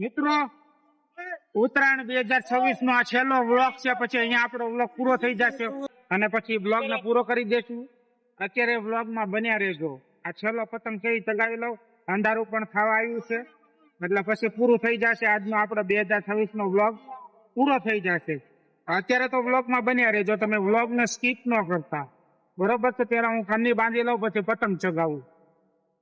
મિત્રો, ઉત્તરાયણ બે હજાર છવ્વીસ નો આ છેલ્લો વ્લોગ છે, પછી અહીંયા આપણો વ્લોગ પૂરો થઈ જશે. અને પછી બ્લોગ ને પૂરો કરી દેશું. અત્યારે વ્લોગમાં બન્યા રહેજો. આ છેલ્લો પતંગ છે એ ચગાવી લઉં. અંધારું પણ થવા આવ્યું છે. એટલે પછી પૂરું થઈ જશે. આજનો આપણો બે હજાર છવ્વીસ નો વ્લોગ પૂરો થઈ જશે. અત્યારે તો વ્લોગમાં બન્યા રહેજો. તમે વ્લોગ ને સ્કીપ ન કરતા. બરોબર છે? ત્યારે હું ખાની બાંધી લઉં, પછી પતંગ ચગાવું.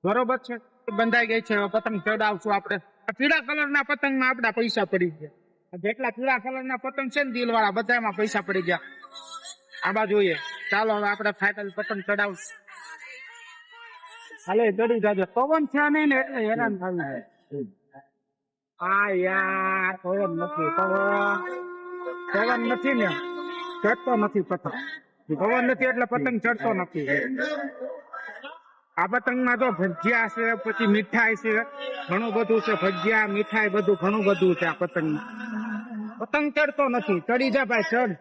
બરોબર છે? બંધાઈ ગઈ છે. પતંગ ચડાવશું આપણે. પીળા કલરના પતંગમાં પતંગ આપડા પૈસા પડી ગયા. જેટલા પીળા કલરના પતંગ છે ને દિલવાળા, બધામાં પૈસા પડી ગયા. આ બાજુ જોઈએ. ચાલો હવે આપણે ફાઇનલ પતંગ ચડાવશું. હાલે, ચડી જાજો. પવન છે નહીં ને એટલે હેરાન થાય છે આ યાર, પવન નથી, પવન. પવન નથી ને. ચડતો નથી પતંગ. પવન નથી એટલે પતંગ ચડતો નથી. આ પતંગમાં તો ભજીયા છે પછી મીઠાઈ છે ઘણું બધું છે ભજીયા મીઠાઈ બધું ઘણું બધું છે આ પતંગ પતંગ ચડતો નથી. ચડી જા ભાઈ ચડ.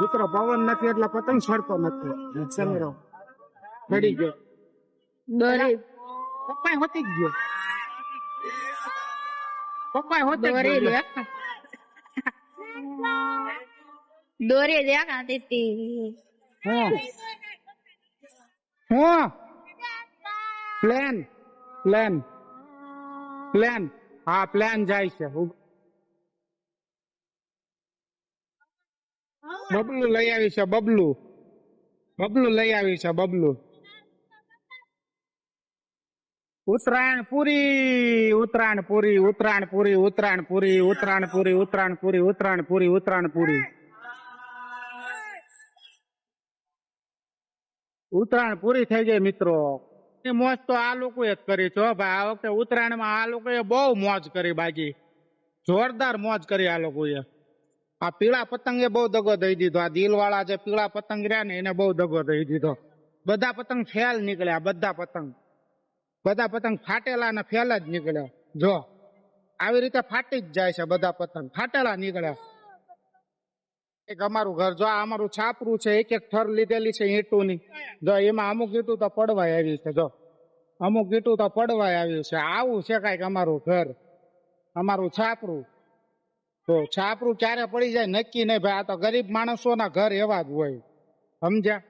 મિત્રો પવન નથી એટલે પતંગ ચડતો નથી. સમીરો ચડી ગયો. દોરી પપ્પા હોતી ગયો. પપ્પા હોતી ગયો. દોરી દેખ આતી હતી હું. હું. Plane plane plane. હા, પ્લેન જાય છે. બબલું લઈ આવી છે, બબલું. બબલું લઈ આવી છે, બબલું. ઉત્તરાયણ પૂરી ઉત્તરાયણ પૂરી ઉત્તરાયણ પૂરી ઉત્તરાયણ પૂરી ઉત્તરાયણ પૂરી ઉત્તરાયણ પૂરી ઉત્તરાયણ પૂરી ઉત્તરાયણ પૂરી. ઉત્તરાયણ પૂરી થઈ ગઈ મિત્રો. મોજ તો આ લોકોએ જ કરી છો ભાઈ. આ વખતે ઉત્તરાયણમાં આ લોકોએ બહુ મોજ કરી બાકી. જોરદાર મોજ કરી આ લોકોએ. આ પીળા પતંગે બહુ દગો દઈ દીધો. આ દિલવાળા જે પીળા પતંગ રહ્યા ને એને બહુ દગો દઈ દીધો. બધા પતંગ ફેલ નીકળ્યા, બધા પતંગ. બધા પતંગ ફાટેલા ને ફેલ જ નીકળ્યા. જો, આવી રીતે ફાટી જ જાય છે બધા પતંગ. ફાટેલા નીકળ્યા. એક અમારું ઘર, જો આ અમારું છાપરું છે, એક એક ઠર લીધેલી છે ઈંટુની. જો એમાં અમુક ઈંટું તો પડવાય આવી છે, જો. અમુક ઈંટું તો પડવાય આવ્યું છે. આવું છે કાંઈક અમારું ઘર, અમારું છાપરું. તો છાપરું ક્યારે પડી જાય નક્કી નહીં, ભાઈ, આ તો ગરીબ માણસોના ઘર એવા જ હોય. સમજ્યા?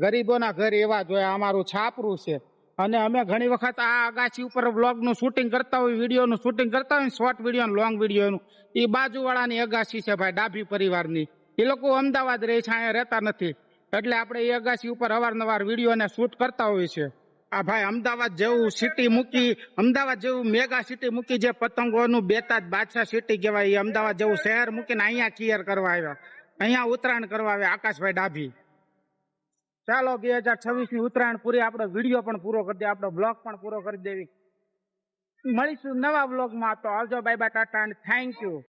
ગરીબોના ઘર એવા જ હોય, અમારું છાપરું છે. અને અમે ઘણી વખત આ અગાસી ઉપર બ્લોગનું શૂટિંગ કરતા હોય, વિડીયોનું શૂટિંગ કરતા હોય શોર્ટ વીડિયો લોંગ વિડીયોનું એ બાજુવાળાની અગાસી છે, ભાઈ, ડાભી પરિવારની. એ લોકો અમદાવાદ રહે છે, અહીંયા રહેતા નથી. એટલે આપણે એ અગાસી ઉપર અવારનવાર વિડીયોને શૂટ કરતા હોય છે આ ભાઈ અમદાવાદ જેવું સિટી મૂકી, અમદાવાદ જેવું મેગા સિટી મૂકી જે પતંગોનું બેતાજ બાદશાહ સિટી કહેવાય એ અમદાવાદ જેવું શહેર મૂકીને અહીંયા ક્લિયર કરવા આવ્યા. અહીંયા ઉત્તરાયણ કરવા આવ્યા, આકાશભાઈ ડાભી. ચાલો બે હજાર છવ્વીસની ઉત્તરાયણ પૂરી આપણો વીડિયો પણ પૂરો કરી દે, આપણો બ્લોગ પણ પૂરો કરી દેવી. મળીશું નવા બ્લોગમાં તો આવજો bye bye tata thank you